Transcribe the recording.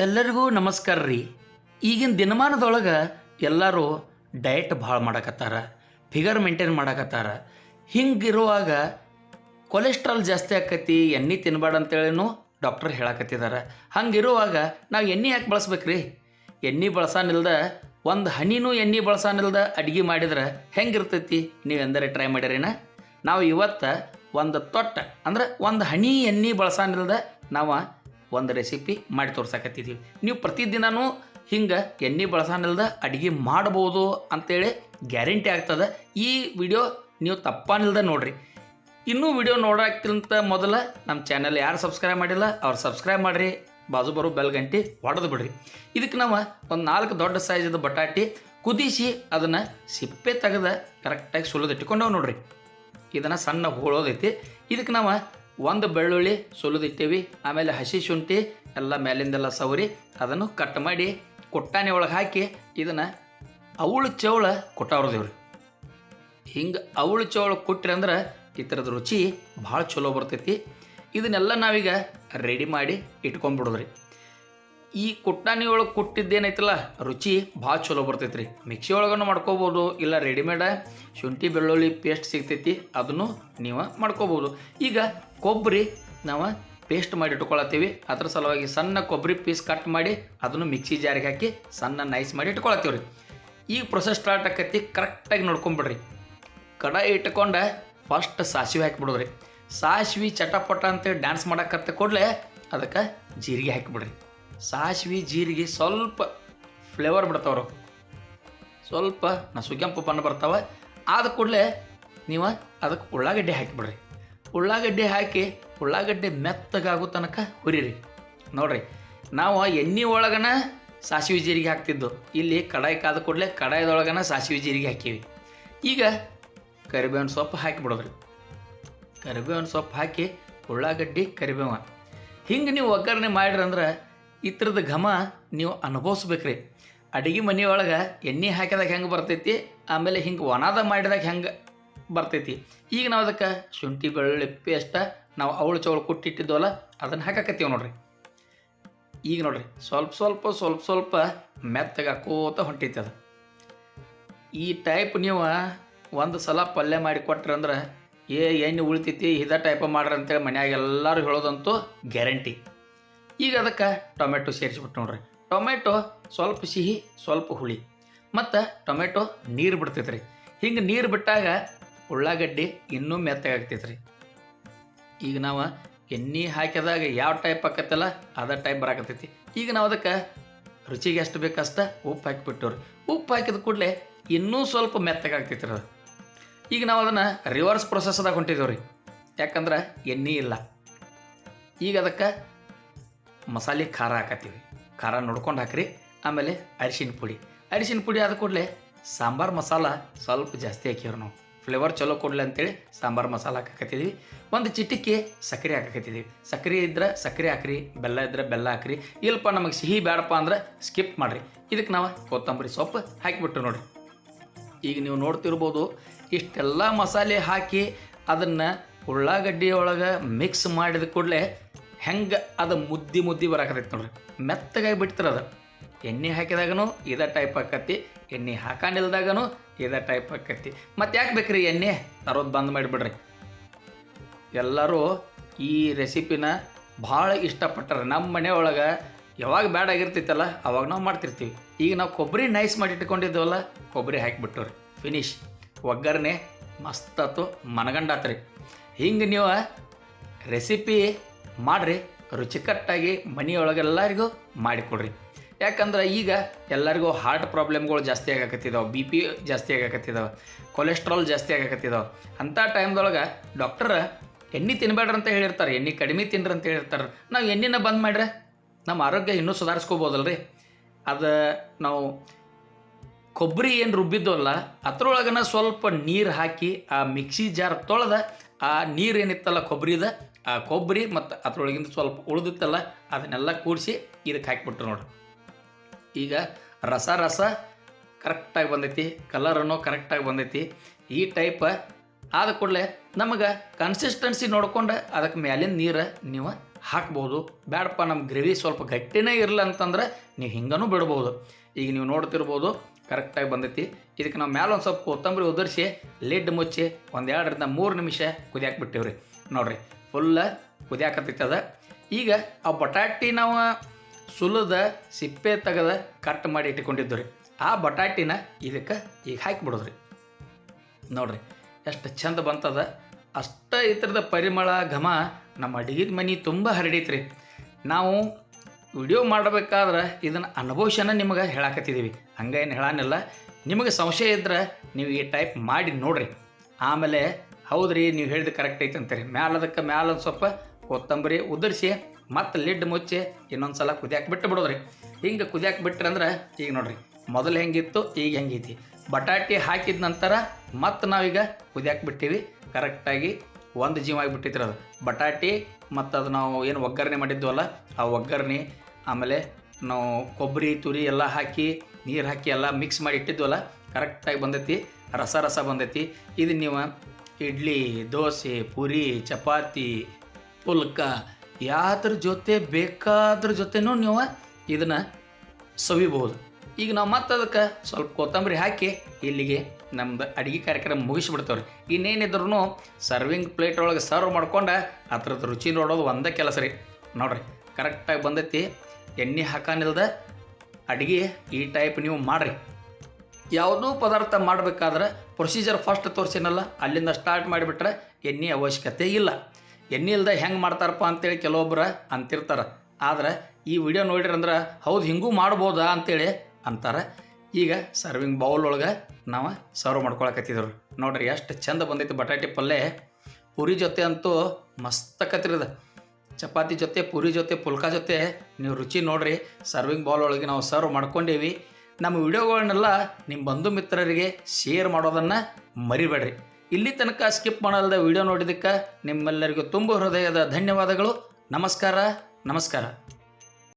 ಎಲ್ಲರಿಗೂ ನಮಸ್ಕಾರ ರೀ. ಈಗಿನ ದಿನಮಾನದೊಳಗೆ ಎಲ್ಲರೂ ಡಯಟ್ ಭಾಳ ಮಾಡಕತ್ತಾರ ಫಿಗರ್ ಮೇಂಟೈನ್ ಮಾಡಕತ್ತಾರ. ಹಿಂಗಿರುವಾಗ ಕೊಲೆಸ್ಟ್ರಾಲ್ ಜಾಸ್ತಿ ಆಕತಿ, ಎಣ್ಣೆ ತಿನ್ನಬೇಡ ಅಂತೇಳಿನೂ ಡಾಕ್ಟರ್ ಹೇಳಕತ್ತಿದ್ದಾರೆ ಹಂಗಿರುವಾಗ ನಾವು ಎಣ್ಣೆ ಯಾಕೆ ಬಳಸ್ಬೇಕ್ರಿ? ಎಣ್ಣೆ ಬಳಸಾನಿಲ್ದ, ಒಂದು ಹನಿನೂ ಎಣ್ಣೆ ಬಳಸಾನಿಲ್ದ ಅಡುಗೆ ಮಾಡಿದ್ರೆ ಹೆಂಗಿರ್ತೈತಿ? ಎಂದರೆ ಟ್ರೈ ಮಾಡಿರೇನ? ನಾವು ಇವತ್ತು ಒಂದು ತೊಟ್ಟ, ಅಂದ್ರೆ ಒಂದು ಹನಿ ಎಣ್ಣೆ ಬಳಸಾನಿಲ್ದ ನಾವು ಒಂದು ರೆಸಿಪಿ ಮಾಡಿ ತೋರ್ಸಕತ್ತಿದ್ದೀವಿ ನೀವು ಪ್ರತಿದಿನವೂ ಹಿಂಗೆ ಎಣ್ಣೆ ಬಳಸಾನಿಲ್ದ ಅಡುಗೆ ಮಾಡ್ಬೋದು ಅಂತೇಳಿ ಗ್ಯಾರಂಟಿ ಆಗ್ತದೆ. ಈ ವಿಡಿಯೋ ನೀವು ತಪ್ಪಾನಿಲ್ದ ನೋಡ್ರಿ. ಇನ್ನೂ ವಿಡಿಯೋ ನೋಡೋಕ್ಕಿಂತ ಮೊದಲ ನಮ್ಮ ಚಾನಲ್ ಯಾರು ಸಬ್ಸ್ಕ್ರೈಬ್ ಮಾಡಿಲ್ಲ ಅವ್ರು ಸಬ್ಸ್ಕ್ರೈಬ್ ಮಾಡಿರಿ. ಬಾಜು ಬರೋ ಬೆಲ್ ಗಂಟೆ ಹೊಡೆದು ಬಿಡ್ರಿ. ಇದಕ್ಕೆ ನಾವು ಒಂದು ನಾಲ್ಕು ದೊಡ್ಡ ಸೈಜದ ಬಟಾಟಿ ಕುದಿಸಿ ಅದನ್ನು ಸಿಪ್ಪೆ ತೆಗೆದ ಕರೆಕ್ಟಾಗಿ ಸುಲಿದಿಟ್ಕೊಂಡವು ನೋಡ್ರಿ. ಇದನ್ನು ಸಣ್ಣ ಹೋಳೋದೈತಿ ಇದಕ್ಕೆ ನಾವು ಒಂದು ಬೆಳ್ಳುಳ್ಳಿ ಸುಲಿದಿಟ್ಟೇವಿ ಆಮೇಲೆ ಹಸಿ ಶುಂಠಿ, ಎಲ್ಲ ಮೇಲಿಂದೆಲ್ಲ ಸವರಿ, ಅದನ್ನು ಕಟ್ ಮಾಡಿ ಕೊಟ್ಟಾನೆ ಒಳಗೆ ಹಾಕಿ ಇದನ್ನು ಅವಳು ಚೌಳ ಕೊಟ್ಟಾವ್ರದೇವ್ರಿ ಹಿಂಗೆ ಅವಳು ಚೌಳ ಕೊಟ್ಟ್ರಿ ಅಂದ್ರೆ ಈ ಥರದ ರುಚಿ ಭಾಳ ಚಲೋ ಬರ್ತೈತಿ. ಇದನ್ನೆಲ್ಲ ನಾವೀಗ ರೆಡಿ ಮಾಡಿ ಇಟ್ಕೊಂಡ್ಬಿಡೋದ್ರಿ. ಈ ಕುಟ್ಟಾಣಿ ಒಳಗೆ ಕುಟ್ಟಿದ್ದೇನೈತಲ್ಲ, ರುಚಿ ಭಾಳ ಚಲೋ ಬರ್ತೈತಿ ರೀ ಮಿಕ್ಸಿ ಒಳಗನು ಮಾಡ್ಕೋಬೋದು, ಇಲ್ಲ ರೆಡಿಮೇಡ ಶುಂಠಿ, ಬೆಳ್ಳುಳ್ಳಿ ಪೇಸ್ಟ್ ಸಿಗ್ತೈತಿ, ಅದನ್ನು ನೀವು ಮಾಡ್ಕೋಬೋದು. ಈಗ ಕೊಬ್ಬರಿ ನಾವು ಪೇಸ್ಟ್ ಮಾಡಿ ಇಟ್ಕೊಳತ್ತೀವಿ. ಅದ್ರ ಸಲುವಾಗಿ ಸಣ್ಣ ಕೊಬ್ಬರಿ ಪೀಸ್ ಕಟ್ ಮಾಡಿ ಅದನ್ನು ಮಿಕ್ಸಿ ಜಾರಿಗೆ ಹಾಕಿ ಸಣ್ಣ ನೈಸ್ ಮಾಡಿ ಇಟ್ಕೊಳತ್ತೀವಿ ರೀ ಈ ಪ್ರೊಸೆಸ್ ಸ್ಟಾರ್ಟ್ ಆಕೈತಿ ಕರೆಕ್ಟಾಗಿ ನೋಡ್ಕೊಂಬಿಡ್ರಿ. ಕಡಾಯಿ ಇಟ್ಕೊಂಡು ಫಸ್ಟ್ ಸಾಸಿವೆ ಹಾಕಿಬಿಡೋದ್ರಿ. ಸಾಸಿವೆ ಚಟಪಟ ಅಂತೇಳಿ ಡ್ಯಾನ್ಸ್ ಮಾಡಕತ್ತ ಕೂಡಲೇ ಅದಕ್ಕೆ ಜೀರಿಗೆ ಹಾಕಿಬಿಡ್ರಿ. ಸಾಸಿವೆ, ಜೀರಿಗೆ ಸ್ವಲ್ಪ ಫ್ಲೇವರ್ ಬಿಡ್ತಾವ್ರು. ಸ್ವಲ್ಪ ನಸುಗೆಂಪು ಬಣ್ಣ ಬರ್ತಾವೆ. ಆದ ಕೂಡಲೇ ನೀವು ಅದಕ್ಕೆ ಉಳ್ಳಾಗಡ್ಡೆ ಹಾಕಿಬಿಡ್ರಿ. ಉಳ್ಳಾಗಡ್ಡೆ ಹಾಕಿ ಉಳ್ಳಾಗಡ್ಡೆ ಮೆತ್ತಗಾಗೋ ತನಕ ಹುರಿರಿ. ನೋಡ್ರಿ, ನಾವು ಎಣ್ಣೆ ಒಳಗನ ಸಾಸಿವೆ, ಜೀರಿಗೆ ಹಾಕ್ತಿದ್ದು. ಇಲ್ಲಿ ಕಡಾಯಿ ಕಾದ ಕೂಡಲೇ ಕಡಾಯದೊಳಗನ ಸಾಸಿವೆ, ಜೀರಿಗೆ ಹಾಕೀವಿ. ಈಗ ಕರಿಬೇವಿನ ಸೊಪ್ಪು ಹಾಕಿಬಿಡೋದ್ರಿ. ಕರಿಬೇವಿನ ಸೊಪ್ಪು ಹಾಕಿ ಉಳ್ಳಾಗಡ್ಡಿ ಕರಿಬೇವ ಹಿಂಗೆ ನೀವು ಒಗ್ಗರಣೆ ಮಾಡಿರಿ ಅಂದ್ರೆ ಈ ಘಮ ನೀವು ಅನುಭವಿಸ್ಬೇಕ್ರಿ. ಅಡುಗೆ ಮನೆಯೊಳಗೆ ಎಣ್ಣೆ ಹಾಕಿದಾಗ ಹೆಂಗೆ ಬರ್ತೈತಿ? ಆಮೇಲೆ ಹಿಂಗೆ ಒಣದ ಮಾಡಿದಾಗ ಹೆಂಗೆ ಬರ್ತೈತಿ? ಈಗ ನಾವು ಅದಕ್ಕೆ ಶುಂಠಿ, ಬೆಳ್ಳುಳ್ಳಿ, ಪೇಸ್ಟ ನಾವು ಅವಳು ಚೌಳು ಕುಟ್ಟಿಟ್ಟಿದ್ದವಲ್ಲ, ಅದನ್ನು ಹಾಕಕತ್ತೀವಿ ನೋಡ್ರಿ. ಈಗ ನೋಡ್ರಿ, ಸ್ವಲ್ಪ ಸ್ವಲ್ಪ ಸ್ವಲ್ಪ ಸ್ವಲ್ಪ ಮೆತ್ತಗೆ ಹಾಕೋತ ಹೊಂಟೈತಿ ಅದು. ಈ ಟೈಪ್ ನೀವು ಒಂದು ಸಲ ಪಲ್ಯ ಮಾಡಿ ಕೊಟ್ರಿ ಅಂದ್ರೆ, ಏ ಎಣ್ಣೆ ಉಳಿತೈತಿ, ಇದ ಟೈಪ್ ಮಾಡ್ರಿ ಅಂತೇಳಿ ಮನ್ಯಾಗ ಎಲ್ಲರೂ ಹೇಳೋದಂತೂ ಗ್ಯಾರಂಟಿ ಈಗ ಅದಕ್ಕೆ ಟೊಮೆಟೊ ಸೇರಿಸ್ಬಿಟ್ಟು ನೋಡ್ರಿ. ಟೊಮೆಟೊ ಸ್ವಲ್ಪ ಸಿಹಿ, ಸ್ವಲ್ಪ ಹುಳಿ. ಮತ್ತು ಟೊಮೆಟೊ ನೀರು ಬಿಡ್ತೈತೆ ರೀ ಹಿಂಗೆ ನೀರು ಬಿಟ್ಟಾಗ ಉಳ್ಳಾಗಡ್ಡಿ ಇನ್ನೂ ಮೆತ್ತಗಾಗ್ತೈತೆ ರೀ ಈಗ ನಾವು ಎಣ್ಣೆ ಹಾಕಿದಾಗ ಯಾವ ಟೈಪ್ ಆಕತ್ತಲ್ಲ ಅದ ಟೈಪ್ ಬರಾಕತ್ತೈತಿ. ಈಗ ನಾವು ಅದಕ್ಕೆ ರುಚಿಗೆ ಎಷ್ಟು ಬೇಕಷ್ಟ ಉಪ್ಪು ಹಾಕಿಬಿಟ್ಟವ್ರಿ. ಉಪ್ಪು ಹಾಕಿದ ಕೂಡಲೇ ಇನ್ನೂ ಸ್ವಲ್ಪ ಮೆತ್ತಗಾಗ್ತೈತಿ ರೀ ಈಗ ನಾವು ಅದನ್ನು ರಿವರ್ಸ್ ಪ್ರೊಸೆಸ್ದಾಗ ಹೊಂಟಿದ್ದೇವೆ ಯಾಕಂದ್ರೆ ಎಣ್ಣೆ ಇಲ್ಲ. ಈಗ ಅದಕ್ಕೆ ಮಸಾಲೆ ಖಾರ ಹಾಕತ್ತೀವಿ. ಖಾರ ನೋಡ್ಕೊಂಡು ಹಾಕ್ರಿ. ಆಮೇಲೆ ಅರಿಶಿನ ಪುಡಿ. ಅರಿಶಿನ ಪುಡಿ ಆದ ಕೂಡಲೇ ಸಾಂಬಾರು ಮಸಾಲ ಸ್ವಲ್ಪ ಜಾಸ್ತಿ ಹಾಕಿವ್ರಿ ನಾವು. ಫ್ಲೇವರ್ ಚಲೋ ಕೊಡಲಿ ಅಂತೇಳಿ ಸಾಂಬಾರು ಮಸಾಲ ಹಾಕಕತ್ತಿದ್ವಿ. ಒಂದು ಚಿಟಿಕೆ ಸಕ್ಕರೆ ಹಾಕಕತ್ತಿದ್ವಿ. ಸಕ್ಕರೆ ಇದ್ರೆ ಸಕ್ಕರೆ ಹಾಕ್ರಿ, ಬೆಲ್ಲ ಇದ್ರೆ ಬೆಲ್ಲ ಹಾಕ್ರಿ. ಇಲ್ಲಪ್ಪ ನಮಗೆ ಸಿಹಿ ಬೇಡಪ್ಪ ಅಂದ್ರೆ ಸ್ಕಿಪ್ ಮಾಡಿರಿ. ಇದಕ್ಕೆ ನಾವು ಕೊತ್ತಂಬರಿ ಸೊಪ್ಪು ಹಾಕಿಬಿಟ್ಟು ನೋಡಿರಿ. ಈಗ ನೀವು ನೋಡ್ತಿರ್ಬೋದು ಇಷ್ಟೆಲ್ಲ ಮಸಾಲೆ ಹಾಕಿ ಅದನ್ನು ಉಳ್ಳಾಗಡ್ಡಿ ಒಳಗೆ ಮಿಕ್ಸ್ ಮಾಡಿದ ಕೂಡಲೇ ಹೆಂಗೆ ಅದು ಮುದ್ದಿ ಮುದ್ದಿ ಬರಾಕತೈತಿ ನೋಡ್ರಿ. ಮೆತ್ತಗಾಗಿ ಬಿಡ್ತಾರೆ ಅದು. ಎಣ್ಣೆ ಹಾಕಿದಾಗನು ಇದೇ ಟೈಪ್ ಆಕತಿ ಎಣ್ಣೆ ಹಾಕೊಂಡಿಲ್ದಾಗನು ಇದೇ ಟೈಪ್ ಆಕತಿ ಮತ್ತೆ ಯಾಕೆ ಬೇಕ್ರಿ ಎಣ್ಣೆ? ತರೋದು ಬಂದ್ ಮಾಡಿಬಿಡ್ರಿ. ಎಲ್ಲರೂ ಈ ರೆಸಿಪಿನ ಭಾಳ ಇಷ್ಟಪಟ್ಟಾರೆ. ನಮ್ಮ ಮನೆಯೊಳಗೆ ಯಾವಾಗ ಬ್ಯಾಡ ಆಗಿರ್ತೈತಲ್ಲ, ಅವಾಗ ನಾವು ಮಾಡ್ತಿರ್ತೀವಿ. ಈಗ ನಾವು ಕೊಬ್ಬರಿ ನೈಸ್ ಮಾಡಿ ಇಟ್ಕೊಂಡಿದ್ದೇವಲ್ಲ ಕೊಬ್ಬರಿ ಹಾಕಿಬಿಟ್ಟವ್ರಿ. ಫಿನಿಶ್ ಒಗ್ಗರಣೆ ಮಸ್ತ್ ಆತು, ಮನಗಂಡಾತ್ರಿ. ಹಿಂಗೆ ನೀವು ರೆಸಿಪಿ ಮಾಡಿರಿ, ರುಚಿಕಟ್ಟಾಗಿ ಮನೆಯೊಳಗೆಲ್ಲರಿಗೂ ಮಾಡಿಕೊಡ್ರಿ. ಯಾಕಂದ್ರೆ ಈಗ ಎಲ್ಲರಿಗೂ ಹಾರ್ಟ್ ಪ್ರಾಬ್ಲಮ್ಗಳು ಜಾಸ್ತಿ ಆಗಕತ್ತಿದಾವೆ ಬಿ ಪಿ ಜಾಸ್ತಿ ಆಗಕತ್ತಿದಾವೆ ಕೊಲೆಸ್ಟ್ರಾಲ್ ಜಾಸ್ತಿ ಆಗಕತ್ತಿದಾವೆ. ಅಂಥ ಟೈಮ್ದೊಳಗೆ ಡಾಕ್ಟರ್ ಎಣ್ಣೆ ತಿನ್ಬೇಡ್ರಿ ಅಂತ ಹೇಳಿರ್ತಾರೆ, ಎಣ್ಣೆ ಕಡಿಮೆ ತಿನ್ರಿ ಅಂತ ಹೇಳಿರ್ತಾರೆ. ನಾವು ಎಣ್ಣೆನ ಬಂದ್ ಮಾಡ್ರೆ ನಮ್ಮ ಆರೋಗ್ಯ ಇನ್ನೂ ಸುಧಾರಿಸ್ಕೋಬೋದಲ್ರಿ? ಅದು ನಾವು ಕೊಬ್ಬರಿ ಏನು ರುಬ್ಬಿದ್ದವಲ್ಲ, ಅದ್ರೊಳಗನ ಸ್ವಲ್ಪ ನೀರು ಹಾಕಿ, ಆ ಮಿಕ್ಸಿ ಜಾರ್ ತೊಳೆದ, ಆ ನೀರು ಏನಿತ್ತಲ್ಲ ಕೊಬ್ಬರಿದ ಆ ಕೊಬ್ಬರಿ ಮತ್ತು ಅದರೊಳಗಿಂದ ಸ್ವಲ್ಪ ಉಳಿದಿತ್ತಲ್ಲ, ಅದನ್ನೆಲ್ಲ ಕೂಡಿಸಿ ಇದಕ್ಕೆ ಹಾಕಿಬಿಟ್ರು ನೋಡ್ರಿ. ಈಗ ರಸ ರಸ ಕರೆಕ್ಟಾಗಿ ಬಂದೈತಿ ಕಲರನ್ನು ಕರೆಕ್ಟಾಗಿ ಬಂದೈತಿ. ಈ ಟೈಪ್ ಆದ ಕೂಡಲೇ ನಮಗೆ ಕನ್ಸಿಸ್ಟೆನ್ಸಿ ನೋಡ್ಕೊಂಡು ಅದಕ್ಕೆ ಮ್ಯಾಲಿನ ನೀರು ನೀವು ಹಾಕ್ಬೋದು. ಬೇಡಪ್ಪ ನಮ್ಮ ಗ್ರೇವಿ ಸ್ವಲ್ಪ ಗಟ್ಟಿನೇ ಇರಲ್ಲ ಅಂತಂದ್ರೆ ನೀವು ಹಿಂಗನೂ ಬಿಡ್ಬೋದು. ಈಗ ನೀವು ನೋಡ್ತಿರ್ಬೋದು ಕರೆಕ್ಟಾಗಿ ಬಂದೈತಿ. ಇದಕ್ಕೆ ನಾವು ಮೇಲೆ ಒಂದು ಸ್ವಲ್ಪ ಕೊತ್ತಂಬರಿ ಉದುರಿಸಿ, ಲಿಡ್ ಮುಚ್ಚಿ ಒಂದೆರಡರಿಂದ ಮೂರು ನಿಮಿಷ ಕುದಿಯಾಕ್ಬಿಟ್ಟಿವ್ರಿ ನೋಡ್ರಿ ಫುಲ್ಲ ಕುದಿಯಾಕತ್ತೈತೆ ಅದ ಈಗ ಆ ಬಟಾಟಿ ನಾವು ಸುಲಿದ ಸಿಪ್ಪೆ ತೆಗೆದ ಕಟ್ ಮಾಡಿ ಇಟ್ಕೊಂಡಿದ್ದು ರೀ ಆ ಬಟಾಟಿನ ಇದಕ್ಕೆ ಈಗ ಹಾಕಿಬಿಡೋದ್ರಿ. ನೋಡ್ರಿ, ಎಷ್ಟು ಚಂದ ಬಂತದ. ಅಷ್ಟ ಥರದ ಪರಿಮಳ, ಘಮ ನಮ್ಮ ಅಡುಗೆದ ಮನೆ ತುಂಬ ಹರಡೈತ್ರಿ. ನಾವು ವಿಡಿಯೋ ಮಾಡಬೇಕಾದ್ರೆ ಇದನ್ನು ಅನುಭವಿಸನ ನಿಮಗೆ ಹೇಳಾಕತ್ತಿದ್ದೀವಿ ಹಂಗೇನು ಹೇಳಾನಿಲ್ಲ. ನಿಮಗೆ ಸಂಶಯ ಇದ್ರೆ ನೀವು ಈ ಟೈಪ್ ಮಾಡಿ ನೋಡ್ರಿ. ಆಮೇಲೆ ಹೌದ್ರಿ, ನೀವು ಹೇಳಿದ ಕರೆಕ್ಟ್ ಐತೆ ಅಂತೀರಿ. ಮ್ಯಾಲದಕ್ಕೆ ಮ್ಯಾಲ ಒಂದು ಸ್ವಲ್ಪ ಕೊತ್ತಂಬರಿ ಉದುರಿಸಿ, ಮತ್ತೆ ಲಿಡ್ ಮುಚ್ಚಿ ಇನ್ನೊಂದು ಸಲ ಕುದಿಯಾಕೆ ಬಿಟ್ಟು ಬಿಡೋದ್ರಿ. ಹಿಂಗೆ ಕುದಿಯಾಕೆ ಬಿಟ್ರಂದ್ರೆ ಈಗ ನೋಡ್ರಿ, ಮೊದಲು ಹೆಂಗಿತ್ತು, ಈಗ ಹೆಂಗೈತಿ. ಬಟಾಟಿ ಹಾಕಿದ ನಂತರ ಮತ್ತೆ ನಾವೀಗ ಕುದಿಯಾಕೆ ಬಿಟ್ಟಿವಿ. ಕರೆಕ್ಟಾಗಿ ಒಂದು ಜೀವ ಆಗಿಬಿಟ್ಟಿತ್ತು ಅದು. ಬಟಾಟಿ ಮತ್ತು ಅದು ನಾವು ಏನು ಒಗ್ಗರಣೆ ಮಾಡಿದ್ವಲ್ಲ, ಆ ಒಗ್ಗರಣೆ, ಆಮೇಲೆ ನಾವು ಕೊಬ್ಬರಿ ತುರಿ ಎಲ್ಲ ಹಾಕಿ, ನೀರು ಹಾಕಿ ಎಲ್ಲ ಮಿಕ್ಸ್ ಮಾಡಿ ಇಟ್ಟಿದ್ವಲ್ಲ ಕರೆಕ್ಟಾಗಿ ಬಂದೈತಿ ರಸ ರಸ ಬಂದೈತಿ. ಇದು ನೀವು ಇಡ್ಲಿ, ದೋಸೆ, ಪೂರಿ, ಚಪಾತಿ, ಪುಲ್ಕ, ಯಾವ್ದ್ರ ಜೊತೆ ಬೇಕಾದ್ರ ಜೊತೆನೂ ನೀವು ಇದನ್ನು ಸವಿಬಹುದು ಈಗ ನಾವು ಮತ್ತೆ ಅದಕ್ಕೆ ಸ್ವಲ್ಪ ಕೊತ್ತಂಬರಿ ಹಾಕಿ ಇಲ್ಲಿಗೆ ನಮ್ದು ಅಡುಗೆ ಕಾರ್ಯಕ್ರಮ ಮುಗಿಸ್ಬಿಡ್ತೇವ್ರಿ. ಇನ್ನೇನಿದ್ರು ಸರ್ವಿಂಗ್ ಪ್ಲೇಟ್ ಒಳಗೆ ಸರ್ವ್ ಮಾಡ್ಕೊಂಡು ಅದ್ರದ್ದು ರುಚಿ ನೋಡೋದು ಒಂದೇ ಕೆಲಸ ರೀ. ನೋಡ್ರಿ ಕರೆಕ್ಟಾಗಿ ಬಂದೈತಿ. ಎಣ್ಣೆ ಹಾಕಾನಿಲ್ದ ಅಡುಗೆ ಈ ಟೈಪ್ ನೀವು ಮಾಡಿರಿ. ಯಾವುದೂ ಪದಾರ್ಥ ಮಾಡಬೇಕಾದ್ರೆ ಪ್ರೊಸೀಜರ್ ಫಸ್ಟ್ ತೋರಿಸಿನಲ್ಲ, ಅಲ್ಲಿಂದ ಸ್ಟಾರ್ಟ್ ಮಾಡಿಬಿಟ್ರೆ ಎಣ್ಣೆ ಅವಶ್ಯಕತೆ ಇಲ್ಲ. ಎಣ್ಣೆ ಇಲ್ಲದೆ ಹೆಂಗೆ ಮಾಡ್ತಾರಪ್ಪ ಅಂತೇಳಿ ಕೆಲವೊಬ್ಬರು ಅಂತಿರ್ತಾರೆ. ಆದ್ರೆ ಈ ವಿಡಿಯೋ ನೋಡಿರಂದ್ರೆ, ಹೌದು ಹಿಂಗೂ ಮಾಡ್ಬೋದಾ ಅಂತೇಳಿ ಅಂತಾರೆ. ಈಗ ಸರ್ವಿಂಗ್ ಬೌಲ್ ಒಳಗೆ ನಾವು ಸರ್ವ್ ಮಾಡ್ಕೊಳಕತ್ತಿದ್ರು. ನೋಡ್ರಿ ಎಷ್ಟು ಚಂದ ಬಂದೈತಿ ಬಟಾಟೆ ಪಲ್ಯ ಪುರಿ ಜೊತೆ ಅಂತೂ ಮಸ್ತಕತ್ತಿರದ ಚಪಾತಿ ಜೊತೆ, ಪುರಿ ಜೊತೆ, ಪುಲ್ಕ ಜೊತೆ. ನೀವು ರುಚಿ ನೋಡ್ರಿ ಸರ್ವಿಂಗ್ ಬೌಲ್ ಒಳಗೆ ನಾವು ಸರ್ವ್ ಮಾಡ್ಕೊಂಡೇವಿ. ನಮ್ಮ ವಿಡಿಯೋಗಳನ್ನೆಲ್ಲ ನಿಮ್ಮ ಬಂಧು ಮಿತ್ರರಿಗೆ ಶೇರ್ ಮಾಡೋದನ್ನು ಮರಿಬೇಡ್ರಿ. ಇಲ್ಲಿ ತನಕ ಸ್ಕಿಪ್ ಮಾಡಲ್ದ ವಿಡಿಯೋ ನೋಡಿದ್ದಕ್ಕೆ ನಿಮ್ಮೆಲ್ಲರಿಗೂ ತುಂಬ ಹೃದಯದ ಧನ್ಯವಾದಗಳು. ನಮಸ್ಕಾರ ನಮಸ್ಕಾರ.